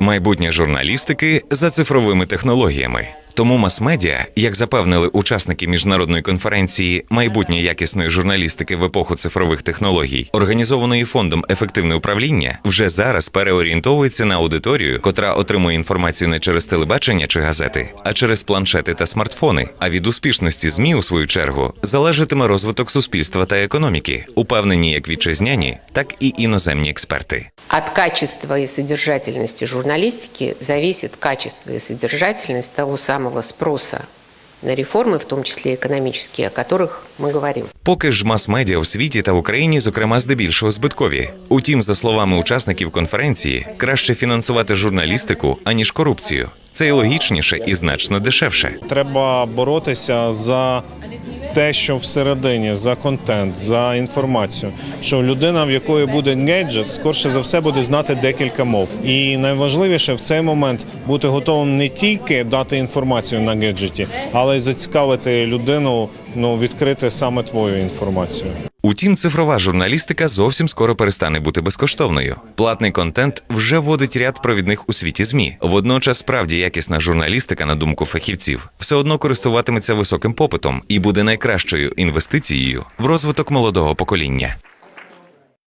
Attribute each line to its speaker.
Speaker 1: Майбутнє журналістики за цифровими технологіями. Тому мас-медіа, як запевнили учасники міжнародної конференції майбутнє якісної журналістики в епоху цифрових технологій, організованої фондом ефективне управління, вже зараз переорієнтовується на аудиторію, котра отримує інформацію не через телебачення чи газети, а через планшети та смартфони. А від успішності змі, у свою чергу, залежатиме розвиток суспільства та економіки, упевнені як вітчизняні, так і іноземні експерти.
Speaker 2: От качества и содержательности журналистики зависит качество и содержательность того самого спроса на реформы, в том числе экономические, о которых мы говорим.
Speaker 1: Поки ж мас-медіа в світі та в Україні, зокрема, здебільшого збиткові. Утім, за словами учасників конференції, краще фінансувати журналістику аніж корупцію. Це і логічніше і значно дешевше.
Speaker 3: Треба боротися за те, що всередині, за контент, за інформацію. Що людина, в якої буде гаджет, скорше за все буде знати декілька мов. І найважливіше в цей момент бути готовим не тільки дати інформацію на гаджеті, але й зацікавити людину ну, відкрити саме твою інформацію.
Speaker 1: Утім, цифрова журналістика зовсім скоро перестане бути безкоштовною. Платний контент вже вводить ряд провідних у світі змі. Водночас, справді якісна журналістика, на думку фахівців, все одно користуватиметься високим попитом і буде найкращою інвестицією в розвиток молодого покоління.